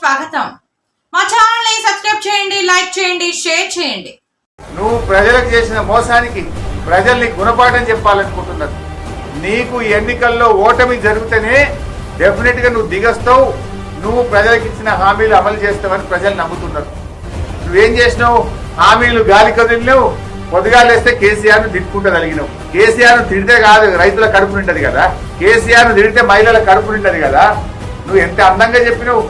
స్వాగతం. మా ఛానల్ని సబ్స్క్రైబ్ చేయండి లైక్ చేయండి షేర్ చేయండి. నువ్వు ప్రజలకు చేసిన మోసానికి ప్రజల్ని గుణపాఠం చెప్పాలనుకుంటున్నారు నీకు ఎన్నికల్లో ఓటమి జరిగితేనే డెఫినెట్గా నువ్వు దిగస్తావు. నువ్వు ప్రజలకు ఇచ్చిన హామీలు అమలు చేస్తావని ప్రజలు నమ్ముతున్నారు. నువ్వేం చేసినావు? హామీలు గాలి కదిలినావు. పొద్దుగాలేస్తే కేసీఆర్ను తిట్టుకుంటూ కలిగినావు కేసీఆర్ను తిడితే కాదు రైతుల కడుపు నిండదు కదా. కేసీఆర్ను తిడితే మహిళల కడుపు నిండదు కదా. నువ్వు ఎంత అందంగా చెప్పినావు?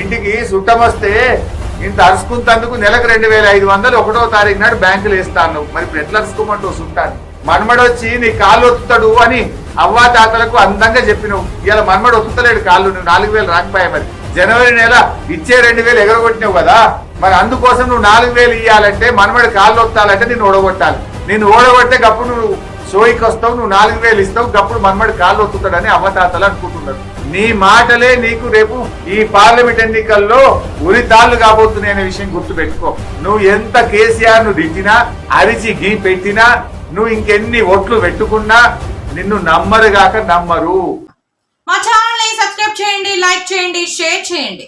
ఇంటికి సుట్టమొస్తే వస్తే ఇంత అరుచుకుంటందుకు నెలకు రెండు వేల ఐదు వందలు ఒకటో తారీఖు నాడు బ్యాంకులు వేస్తాను. మరి ఇప్పుడు ఎట్లా అరుచుకోమంటావు చుట్టాన్ని మన్మడు వచ్చి నీ కాళ్ళు ఒత్తుతాడు అని అవ్వాతాతలకు అందంగా చెప్పినావు. ఇలా మన్మడు ఒత్తుతలేడు కాళ్ళు నువ్వు నాలుగు వేలు రాకపోయా మరి? జనవరి నెల ఇచ్చే రెండు వేలు ఎగరగొట్టినావు కదా? మరి అందుకోసం నువ్వు నాలుగు వేలు ఇవ్వాలంటే మనమడి కాళ్ళు ఒత్తాలంటే నిన్ను ఓడగొట్టాలి. నిన్ను ఓడగొట్టే గప్పుడు నువ్వు షోయికి వస్తావు నువ్వు నాలుగు వేలు ఇస్తావు గప్పుడు మనమడి కాళ్ళు వస్తుంటాడని అవతాతలు అనుకుంటున్నారు. నీ మాటలే నీకు రేపు ఈ పార్లమెంట్ ఎన్నికల్లో ఉరితాళ్ళు కాబోతున్నాయి అనే విషయం గుర్తు పెట్టుకో నువ్వు ఎంత కేసీఆర్ను దిట్టినా అరిచి గీ పెట్టినా నువ్వు ఇంకెన్ని ఓట్లు పెట్టుకున్నా నిన్ను నమ్మరుగాక నమ్మరు. మా ఛానల్ని సబ్స్క్రైబ్ చేయండి లైక్ చేయండి షేర్ చేయండి.